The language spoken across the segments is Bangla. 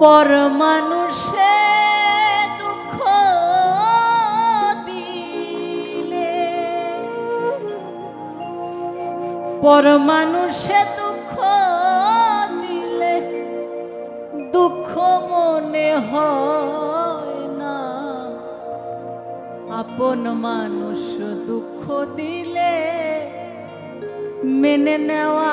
পর মানুষে দুঃখ দিলে। পর মানুষে দুঃখ দিলে দুঃখ মনে হয় না। আপন মানুষ দুঃখ দিলে মেনে নেওয়া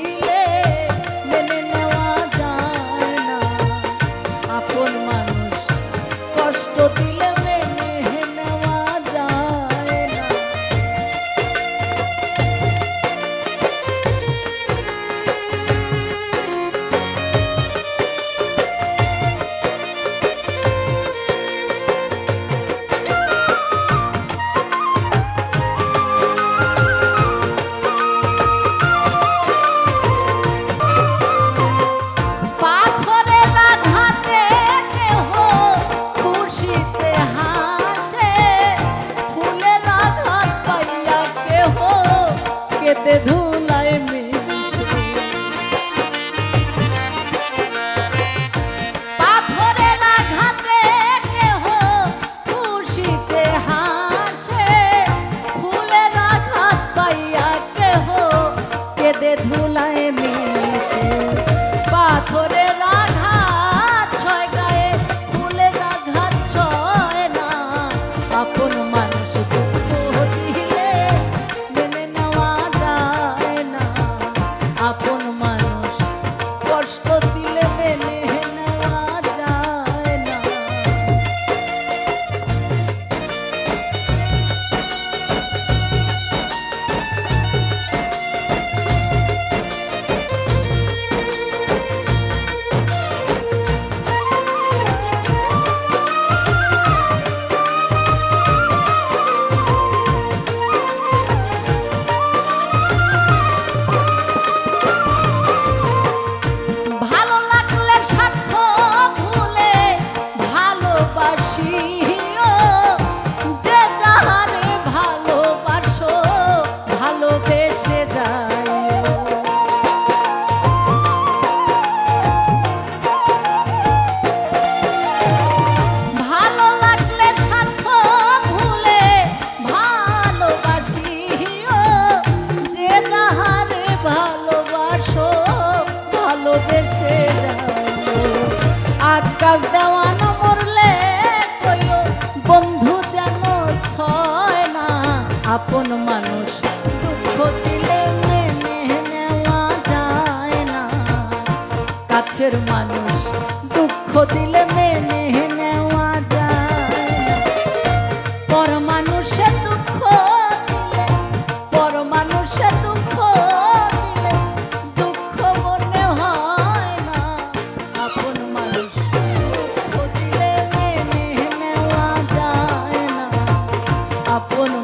te doy. ভেসে দেওয়া না মরলে কইল বন্ধু যেন ছয় না, আপন মানুষ দুঃখ দিলে মেনে নেওয়া যায় না। কাছের মানুষ দুঃখ দিলে আপন